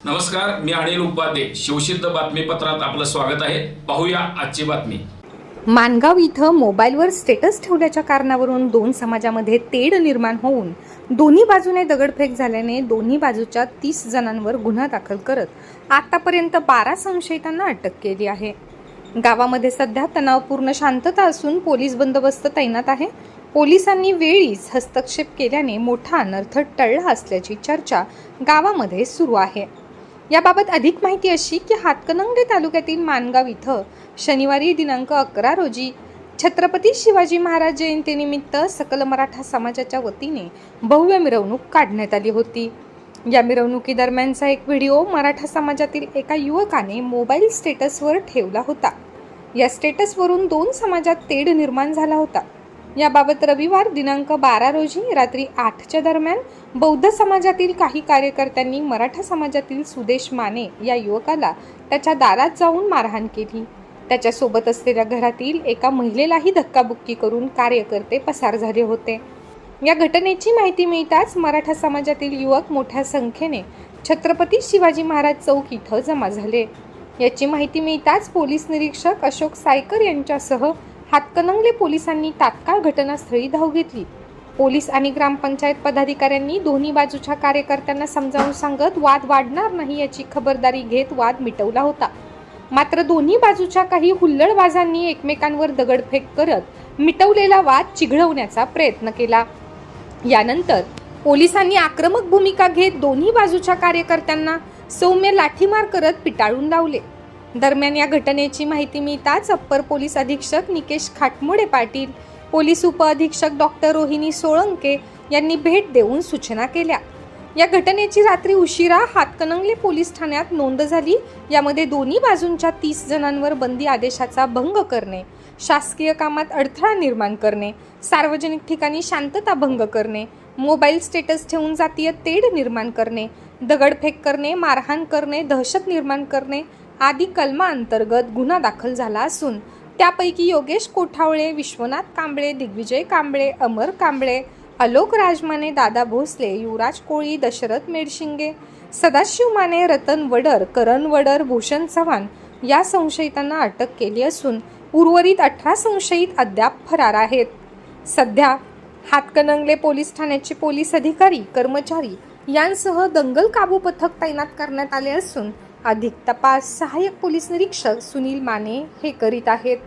नमस्कार मी अनिल उपाध्ये. शिवसिद्ध बातमीपत्रात आपलं स्वागत आहे. पाहूया आजची बातमी. मानगाव इथं मोबाईलवर स्टेटस ठेवल्याच्या कारणावरून दोन समाजामध्ये तेढ निर्माण होऊन दोन्ही बाजूने दगडफेक झाल्याने दोन्ही बाजूच्या तीस जणांवर गुन्हा दाखल करत आतापर्यंत बारा संशयितांना अटक केली आहे. गावामध्ये सध्या तणावपूर्ण शांतता असून पोलीस बंदोबस्त तैनात आहे. पोलिसांनी वेळीच हस्तक्षेप केल्याने मोठा अनर्थ टळला असल्याची चर्चा गावामध्ये सुरू आहे. याबाबत अधिक माहिती अशी की हातकणंगले तालुक्यातील मानगाव इथं शनिवारी दिनांक अकरा रोजी छत्रपती शिवाजी महाराज जयंतीनिमित्त सकल मराठा समाजाच्या वतीने भव्य मिरवणूक काढण्यात आली होती. या मिरवणुकीदरम्यानचा एक व्हिडिओ मराठा समाजातील एका युवकाने मोबाईल स्टेटसवर ठेवला होता. या स्टेटसवरून दोन समाजात तेढ निर्माण झाला होता. याबाबत रविवार दिनांक बारा रोजी रात्री आठच्या दरम्यान बौद्ध समाजातील काही कार्यकर्त्यांनी मराठा समाजातील सुदेश माने या युवकाला त्याच्या दारात जाऊन मारहाण केली. त्याच्यासोबत असलेल्या घरातील एका महिलेलाही धक्काबुक्की करून कार्यकर्ते पसार झाले होते. या घटनेची माहिती मिळताच मराठा समाजातील युवक मोठ्या संख्येने छत्रपती शिवाजी महाराज चौक इथं जमा झाले. याची माहिती मिळताच पोलीस निरीक्षक अशोक सायकर यांच्यासह हातकणंगले पोलिसांनी तात्काळ घटनास्थळी धाव घेतली. पोलीस आणि ग्रामपंचायत पदाधिकाऱ्यांनी दोन्ही बाजूच्या कार्यकर्त्यांना समजावून सांगत वाद वाढणार नाही याची खबरदारी घेत वाद मिटवला होता. मात्र दोन्ही बाजूच्या काही हुल्लडबाजांनी एकमेकांवर दगडफेक करत मिटवलेला वाद चिघळवण्याचा प्रयत्न केला. यानंतर पोलिसांनी आक्रमक भूमिका घेत दोन्ही बाजूच्या कार्यकर्त्यांना सौम्य लाठीमार करत पिटाळून लावले. दरम्यान या घटनेची माहिती मिळताच अप्पर पोलीस अधीक्षक निकेश खाटमोडे पाटील पोलीस उपअधीक्षक डॉक्टर रोहिणी सोळंके यांनी भेट देऊन सूचना केल्या. या घटनेची रात्री उशिरा हातकणंगले पोलीस ठाण्यात नोंद झाली. यामध्ये दोन्ही बाजूंच्या तीस जणांवर बंदी आदेशाचा भंग करणे शासकीय कामात अडथळा निर्माण करणे सार्वजनिक ठिकाणी शांतता भंग करणे मोबाईल स्टेटस ठेवून जातीय तेढ निर्माण करणे दगडफेक करणे मारहाण करणे दहशत निर्माण करणे आदी कलमाअंतर्गत गुन्हा दाखल झाला असून त्यापैकी योगेश कोठावळे विश्वनाथ कांबळे दिग्विजय कांबळे अमर कांबळे अलोक राजमाने दादा भोसले युवराज कोळी दशरथ मेडशिंगे सदाशिव माने रतन वडर करण वडर भूषण चव्हाण या संशयितांना अटक केली असून उर्वरित अठरा संशयित अद्याप फरार आहेत. सध्या हातकणंगले पोलीस ठाण्याचे पोलीस अधिकारी कर्मचारी यांसह दंगल काबू पथक तैनात करण्यात आले असून अधिक तपास सहाय्यक पोलीस निरीक्षक सुनील माने हे करीत आहेत.